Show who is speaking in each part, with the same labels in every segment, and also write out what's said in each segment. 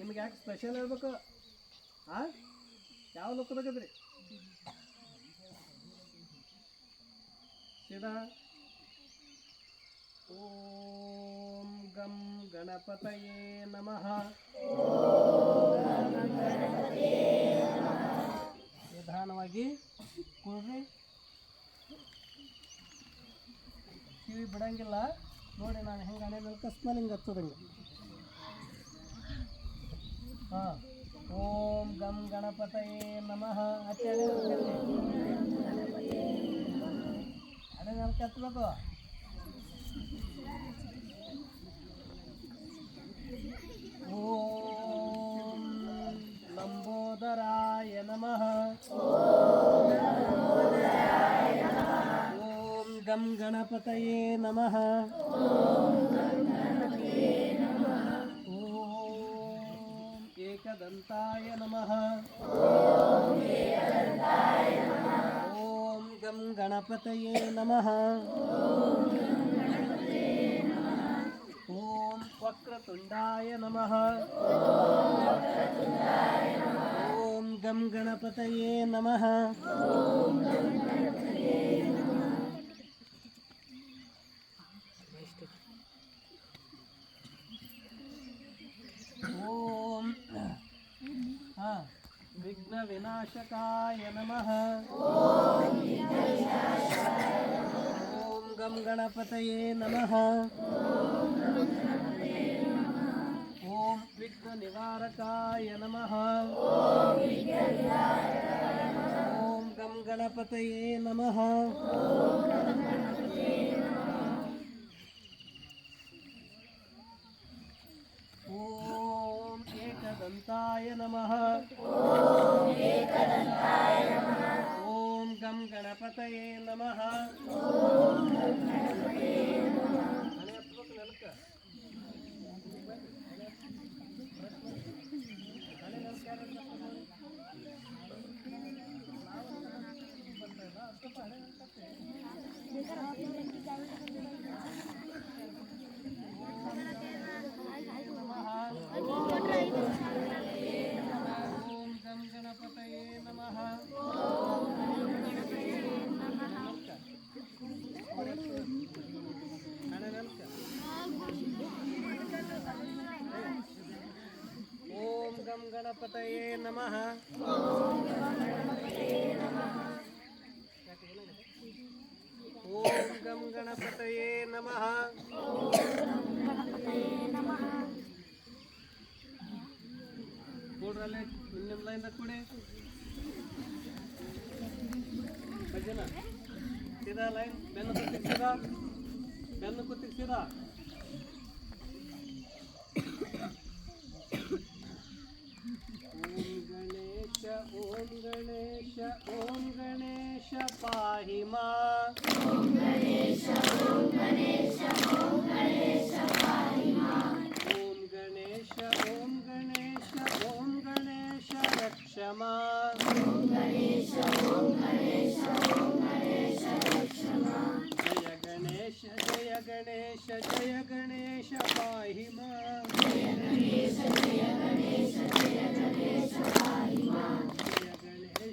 Speaker 1: ನಿಮ್ಗೆ ಯಾಕೆ ಸ್ಪೆಷಲ್ ಹೇಳ್ಬೇಕು? ಆ? ಯಾವ ಲುಕ್ ಬೇಕದ್ರಿ ಸೀದಾ? ಓಂ ಗಂ ಗಣಪತಯೇ ನಮಃ. ನಿಧಾನವಾಗಿ ಕೂಡ್ರಿ ಕಿವಿ ಬಿಡಂಗಿಲ್ಲ. ನೋಡಿ ನಾನು ಹೆಂಗೆ ಹಣೆ ಮೇಲೆ ಕಸ್ಮೇಲೆ ಹಿಂಗೆ ಹತ್ತದಂಗೆ. ಹಾಂ ಓಂ ಗಂ ಗಣಪತಯೇ ನಮಃ ಅತ್ತೆ ಹಣೆ ಹಣೆ ಮೇಲೆ ಕತ್ತಬೇಕು ಓಂ ಲಂಬೋದರಾಯ ನಮಃ ಓಂ ಗಂ ಗಣಪತಯೇ ನಮಃ ಓಂ ಏಕದಂತಾಯ ನಮಃ ಓಂ ಗಂ ಗಣಪತಯೇ ನಮಃ ಓಂ ವಕ್ರತುಂಡಾಯ ನಮಃ ಓಂ ಗಂ ಗಣಪತಯೇ ನಮಃ ಓಂ ಹಾ ವಿಘ್ನ ವಿನಾಶಕಾಯ ನಮಃ ಓಂ ಗಂ ಗಣಪತಯೇ ನಮಃ ಓಂ ವಿಘ್ನ ನಿವಾರಕಾಯ ನಮಃ ಓಂ ಗಂ ಗಣಪತಯೇ ನಮಃ ಓಂ ಏಕದಂತಾಯ ನಮಃ ಓಂ ಗಂ ಗಣಪತಯೇ ನಮಃ ಹಣೆ ಹತ್ಬೇಕು ನೆಲಕ್ಕ. ಹಣೆ ನೆಲಕ್ಕ ಯಾರು ಹತ್ಬೇಕು ನೋಡಿ? ಓಂ ಗಂ ಗಣಪತಯೇ ನಮಃ ಹಣೆ ನೆಲಕ್ಕ. ಓಂ ಗಂ ಗಣಪತಯೇ ನಮಃ. ಓಂ ಗಂ ಗಣಪತಯೇ ನಮಃ. ಕೂಡ್ರಲ್ಲೇ ನಿಮ್ಮ ಲೈನ್ ಕೂಡಿ ಭಜನ. ಸೀದಾ ಲೈನ್ ಬೆನ್ನು ಕುತ್ತಿಗೆ ಸೀದಾ. ಬೆನ್ನು ಕುತ್ತಿಗೆ ಸೀದಾ. ಓಂ ಗಣೇಶ ಪಾಹಿ ಮಾ ಓಂ ಗಣೇಶ ಓಂ ಗಣೇಶ ಓಂ ಗಣೇಶ ರಕ್ಷಮಾ ಜಯ ಗಣೇಶ ಜಯ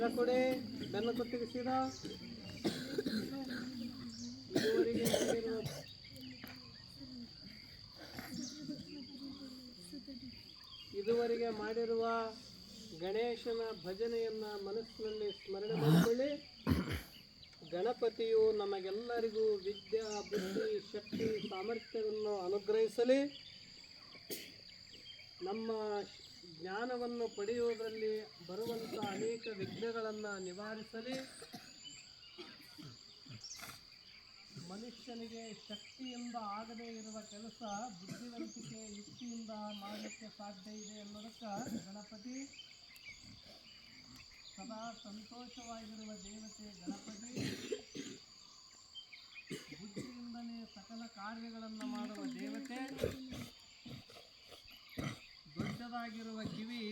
Speaker 1: ಬೆನ್ನು ಕೊಡೆ ಸೀದಾ. ಇದುವರೆಗೆ ಮಾಡಿರುವ ಇದುವರೆಗೆ ಮಾಡಿರುವ ಗಣೇಶನ ಭಜನೆಯನ್ನ ಮನಸ್ಸಿನಲ್ಲಿ ಸ್ಮರಣೆ ಮಾಡಿಕೊಳ್ಳಿ. ಗಣಪತಿಯು ನಮಗೆಲ್ಲರಿಗೂ ವಿದ್ಯಾ, ಬುದ್ಧಿ, ಶಕ್ತಿ, ಸಾಮರ್ಥ್ಯವನ್ನು ಅನುಗ್ರಹಿಸಲಿ. ನಮ್ಮ ಜ್ಞಾನವನ್ನು ಪಡೆಯುವುದರಲ್ಲಿ ಬರುವಂಥ ಅನೇಕ ವಿಘ್ನಗಳನ್ನು ನಿವಾರಿಸಲಿ. ಮನುಷ್ಯನಿಗೆ ಶಕ್ತಿಯಿಂದ ಆಗದೇ ಇರುವ ಕೆಲಸ ಬುದ್ಧಿವಂತಿಕೆ ಯುಕ್ತಿಯಿಂದ ಮಾಡಲಿಕ್ಕೆ ಸಾಧ್ಯ ಇದೆ ಎನ್ನುವುದಕ್ಕೆ ಗಣಪತಿ ಸದಾ ಸಂತೋಷವಾಗಿರುವ ದೇವತೆ ಗಣಪತಿ. ಬುದ್ಧಿಯಿಂದಲೇ ಸಕಲ ಕಾರ್ಯಗಳನ್ನು ಮಾಡುವ ದೇವತೆ. ದೊಡ್ಡದಾಗಿರುವ ಕಿವಿ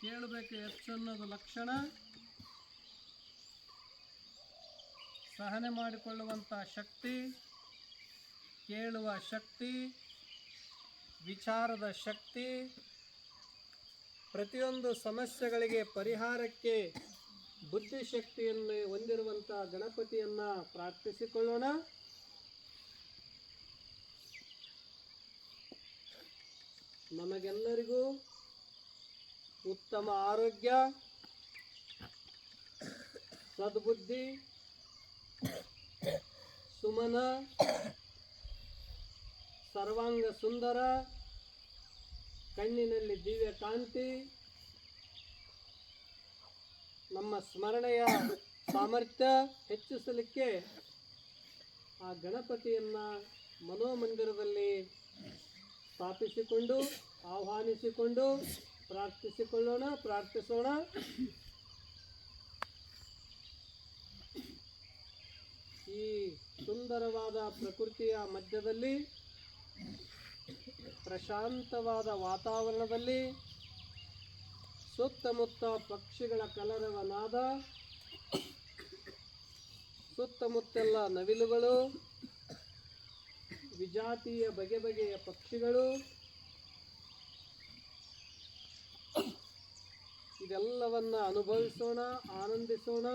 Speaker 1: ಕೇಳಬೇಕು ಹೆಚ್ಚು ಅನ್ನೋದು ಲಕ್ಷಣ. ಸಹನೆ ಮಾಡಿಕೊಳ್ಳುವಂಥ ಶಕ್ತಿ, ಕೇಳುವ ಶಕ್ತಿ, ವಿಚಾರದ ಶಕ್ತಿ, ಪ್ರತಿಯೊಂದು ಸಮಸ್ಯೆಗಳಿಗೆ ಪರಿಹಾರಕ್ಕೆ ಬುದ್ಧಿಶಕ್ತಿಯನ್ನು ಹೊಂದಿರುವಂಥ ಗಣಪತಿಯನ್ನು ಪ್ರಾರ್ಥಿಸಿಕೊಳ್ಳೋಣ. ನಮಗೆಲ್ಲರಿಗೂ ಉತ್ತಮ ಆರೋಗ್ಯ, ಸದ್ಬುದ್ಧಿ, ಸುಮನ, ಸರ್ವಾಂಗ ಸುಂದರ, ಕಣ್ಣಿನಲ್ಲಿ ದಿವ್ಯ ಕಾಂತಿ, ನಮ್ಮ ಸ್ಮರಣೆಯ ಸಾಮರ್ಥ್ಯ ಹೆಚ್ಚಿಸಲಿಕ್ಕೆ ಆ ಗಣಪತಿಯನ್ನು ಮನೋಮಂದಿರದಲ್ಲಿ ಸ್ಥಾಪಿಸಿಕೊಂಡು, ಆಹ್ವಾನಿಸಿಕೊಂಡು ಪ್ರಾರ್ಥಿಸಿಕೊಳ್ಳೋಣ, ಪ್ರಾರ್ಥಿಸೋಣ. ಈ ಸುಂದರವಾದ ಪ್ರಕೃತಿಯ ಮಧ್ಯದಲ್ಲಿ, ಪ್ರಶಾಂತವಾದ ವಾತಾವರಣದಲ್ಲಿ, ಸುತ್ತಮುತ್ತ ಪಕ್ಷಿಗಳ ಕಲರವನಾದ, ಸುತ್ತಮುತ್ತೆಲ್ಲ ನವಿಲುಗಳು ವಿಜಾತಿಯ ಬಗೆ ಬಗೆಯ ಪಕ್ಷಿಗಳು. ಇದೆಲ್ಲವನ್ನ ಅನುಭವಿಸೋಣ ಆನಂದಿಸೋಣ.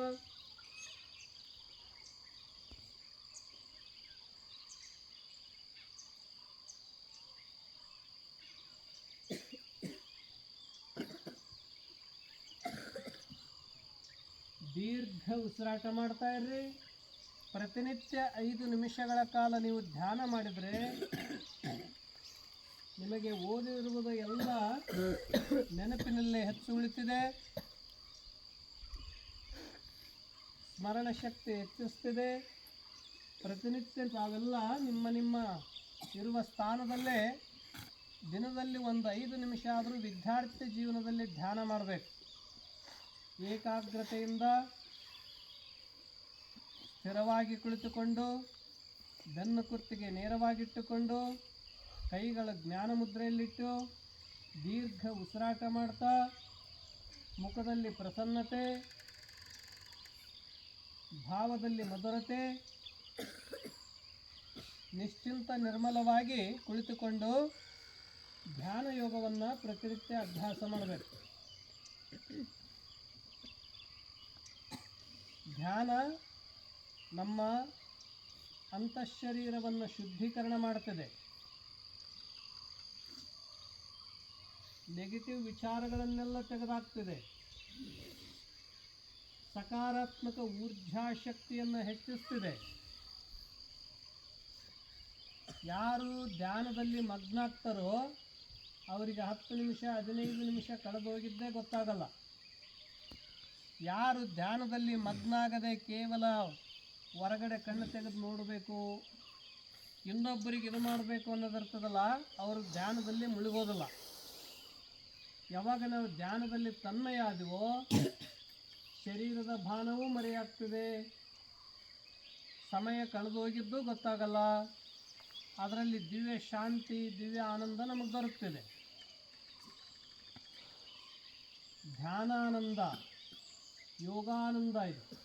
Speaker 1: ದೀರ್ಘ ಉಸಿರಾಟ ಮಾಡ್ತಾ ಇರ್ರಿ. ಪ್ರತಿನಿತ್ಯ ಐದು ನಿಮಿಷಗಳ ಕಾಲ ನೀವು ಧ್ಯಾನ ಮಾಡಿದರೆ ನಿಮಗೆ ಓದಿರುವುದು ಎಲ್ಲ ನೆನಪಿನಲ್ಲೇ ಹೆಚ್ಚು ಉಳಿತಿದೆ. ಸ್ಮರಣ ಶಕ್ತಿ ಹೆಚ್ಚಿಸ್ತಿದೆ. ಪ್ರತಿನಿತ್ಯ ತಾವೆಲ್ಲ ನಿಮ್ಮ ನಿಮ್ಮ ಇರುವ ಸ್ಥಾನದಲ್ಲೇ ದಿನದಲ್ಲಿ ಒಂದು ಐದು ನಿಮಿಷ ಆದರೂ ವಿದ್ಯಾರ್ಥಿ ಜೀವನದಲ್ಲಿ ಧ್ಯಾನ ಮಾಡಬೇಕು. ಏಕಾಗ್ರತೆಯಿಂದ ಸ್ಥಿರವಾಗಿ ಕುಳಿತುಕೊಂಡು, ಬೆನ್ನು ಕುರ್ತಿಗೆ ನೇರವಾಗಿಟ್ಟುಕೊಂಡು, ಕೈಗಳ ಜ್ಞಾನ ಮುದ್ರೆಯಲ್ಲಿಟ್ಟು, ದೀರ್ಘ ಉಸಿರಾಟ ಮಾಡ್ತಾ, ಮುಖದಲ್ಲಿ ಪ್ರಸನ್ನತೆ, ಭಾವದಲ್ಲಿ ಮಧುರತೆ, ನಿಶ್ಚಿಂತ ನಿರ್ಮಲವಾಗಿ ಕುಳಿತುಕೊಂಡು ಧ್ಯಾನ ಯೋಗವನ್ನು ಪ್ರತಿನಿತ್ಯ ಅಭ್ಯಾಸ ಮಾಡಬೇಕು. ಧ್ಯಾನ ನಮ್ಮ ಅಂತಃಶರೀರವನ್ನು ಶುದ್ಧೀಕರಣ ಮಾಡುತ್ತದೆ. ನೆಗೆಟಿವ್ ವಿಚಾರಗಳನ್ನೆಲ್ಲ ತೆಗೆದುಹಾಕ್ತಿದೆ ಸಕಾರಾತ್ಮಕ ಊರ್ಜಾಶಕ್ತಿಯನ್ನು ಹೆಚ್ಚಿಸ್ತಿದೆ. ಯಾರು ಧ್ಯಾನದಲ್ಲಿ ಮಗ್ನಾಗ್ತಾರೋ ಅವರಿಗೆ ಹತ್ತು ನಿಮಿಷ, ಹದಿನೈದು ನಿಮಿಷ ಕಳೆದೋಗಿದ್ದೇ ಗೊತ್ತಾಗಲ್ಲ. ಯಾರು ಧ್ಯಾನದಲ್ಲಿ ಮಗ್ನಾಗದೆ ಕೇವಲ ಹೊರಗಡೆ ಕಣ್ಣು ತೆಗೆದು ನೋಡಬೇಕು. ಇನ್ನೊಬ್ಬರಿಗೆ ಇದು ಮಾಡಬೇಕು ಅನ್ನೋದಿರ್ತದಲ್ಲ ಅವರು ಧ್ಯಾನದಲ್ಲಿ ಮುಳುಗೋದಲ್ಲ. ಯಾವಾಗ ನಾವು ಧ್ಯಾನದಲ್ಲಿ ತನ್ಮಯ ಆದವೋ ಶರೀರದ ಭಾನವೂ ಮರೆಯಾಗ್ತದೆ. ಸಮಯ ಕಳೆದೋಗಿದ್ದು ಗೊತ್ತಾಗಲ್ಲ. ಅದರಲ್ಲಿ ದಿವ್ಯ ಶಾಂತಿ, ದಿವ್ಯ ಆನಂದ ನಮಗೆ ದೊರಕ್ತಿದೆ. ಧ್ಯಾನಾನಂದ, ಯೋಗಾನಂದ ಇದು.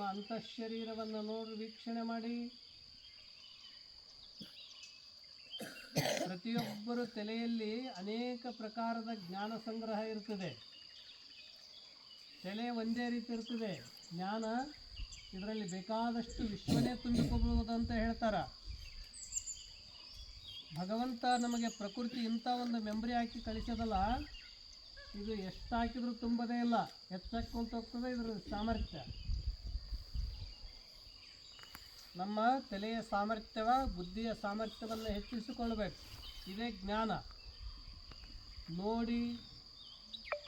Speaker 1: ನಿಮ್ಮ ಅಂತಃಶರೀರವನ್ನು ನೋಡಿ, ವೀಕ್ಷಣೆ ಮಾಡಿ. ಪ್ರತಿಯೊಬ್ಬರ ತಲೆಯಲ್ಲಿ ಅನೇಕ ಪ್ರಕಾರದ ಜ್ಞಾನ ಸಂಗ್ರಹ ಇರ್ತದೆ. ತಲೆ ಒಂದೇ ರೀತಿ ಇರ್ತದೆ. ಜ್ಞಾನ ಇದರಲ್ಲಿ ಬೇಕಾದಷ್ಟು ವಿಶ್ವನೇ ತುಂಬಿಕೊಬಹುದು ಅಂತ ಹೇಳ್ತಾರ. ಭಗವಂತ ನಮಗೆ ಪ್ರಕೃತಿ ಇಂಥ ಒಂದು ಮೆಮ್ರಿ ಹಾಕಿ ಕಳಿಸೋದಲ್ಲ, ಇದು ಎಷ್ಟು ಹಾಕಿದರೂ ತುಂಬದೇ ಇಲ್ಲ. ಹೆಚ್ಚಾಕೊಂತ ಹೋಗ್ತದೆ ಇದರ ಸಾಮರ್ಥ್ಯ. ನಮ್ಮ ತಲೆಯ ಸಾಮರ್ಥ್ಯವ, ಬುದ್ಧಿಯ ಸಾಮರ್ಥ್ಯವನ್ನು ಹೆಚ್ಚಿಸಿಕೊಳ್ಳಬೇಕು ಇದೇ ಜ್ಞಾನ. ನೋಡಿ,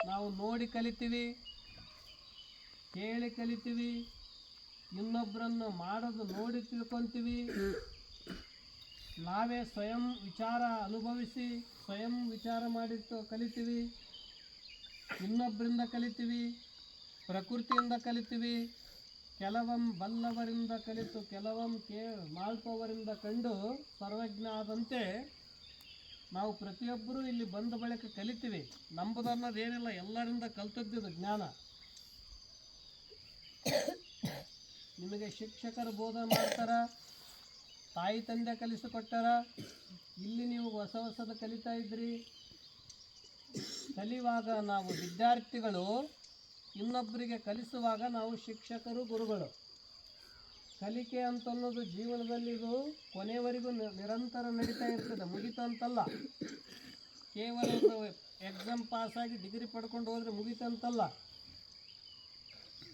Speaker 1: ನಾವು ನೋಡಿ ಕಲಿತೀವಿ, ಕೇಳಿ ಕಲಿತೀವಿ ಇನ್ನೊಬ್ಬರನ್ನು ಮಾಡೋದು ನೋಡಿ ತಿಳ್ಕೊತೀವಿ. ನಾವೇ ಸ್ವಯಂ ವಿಚಾರ ಅನುಭವಿಸಿ, ಸ್ವಯಂ ವಿಚಾರ ಮಾಡಿ ಕಲಿತೀವಿ. ಇನ್ನೊಬ್ಬರಿಂದ ಕಲಿತೀವಿ, ಪ್ರಕೃತಿಯಿಂದ ಕಲಿತೀವಿ. ಕೆಲವಂ ಬಲ್ಲವರಿಂದ ಕಲಿತು, ಕೆಲವಂ ಕೇ ಮಾಲ್ಪವರಿಂದ ಕಂಡು ಸರ್ವಜ್ಞ ಆದಂತೆ ನಾವು ಪ್ರತಿಯೊಬ್ಬರೂ ಇಲ್ಲಿ ಬಂದ ಬಳಿಕ ಕಲಿತೀವಿ. ನಂಬುದನ್ನೋದೇನಿಲ್ಲ ಎಲ್ಲರಿಂದ ಕಲ್ತದ್ದಿದು ಜ್ಞಾನ. ನಿಮಗೆ ಶಿಕ್ಷಕರು ಬೋಧನೆ ಮಾಡ್ತಾರ, ತಾಯಿ ತಂದೆ ಕಲಿಸಿಕೊಟ್ಟಾರ, ಇಲ್ಲಿ ನೀವು ಹೊಸ ಹೊಸದು ಕಲಿತಾ ಇದ್ರಿ ಕಲಿಯುವಾಗ ನಾವು ವಿದ್ಯಾರ್ಥಿಗಳು ಇನ್ನೊಬ್ಬರಿಗೆ ಕಲಿಸುವಾಗ ನಾವು ಶಿಕ್ಷಕರು ಗುರುಗಳು. ಕಲಿಕೆ ಅಂತನ್ನೋದು ಜೀವನದಲ್ಲಿ ಇದು ಕೊನೆಯವರೆಗೂ ನಿರಂತರ ನಡೀತಾ ಇರ್ತದೆ ಮುಗಿತು ಅಂತಲ್ಲ ಕೇವಲ ಎಕ್ಸಾಮ್ ಪಾಸಾಗಿ ಡಿಗ್ರಿ ಪಡ್ಕೊಂಡು ಹೋದರೆ ಮುಗಿತು ಅಂತಲ್ಲ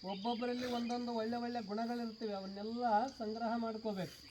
Speaker 1: ಒಬ್ಬೊಬ್ಬರಲ್ಲಿ ಒಂದೊಂದು ಒಳ್ಳೆ ಒಳ್ಳೆ ಗುಣಗಳಿರ್ತವೆ, ಅವನ್ನೆಲ್ಲ ಸಂಗ್ರಹ ಮಾಡ್ಕೋಬೇಕು.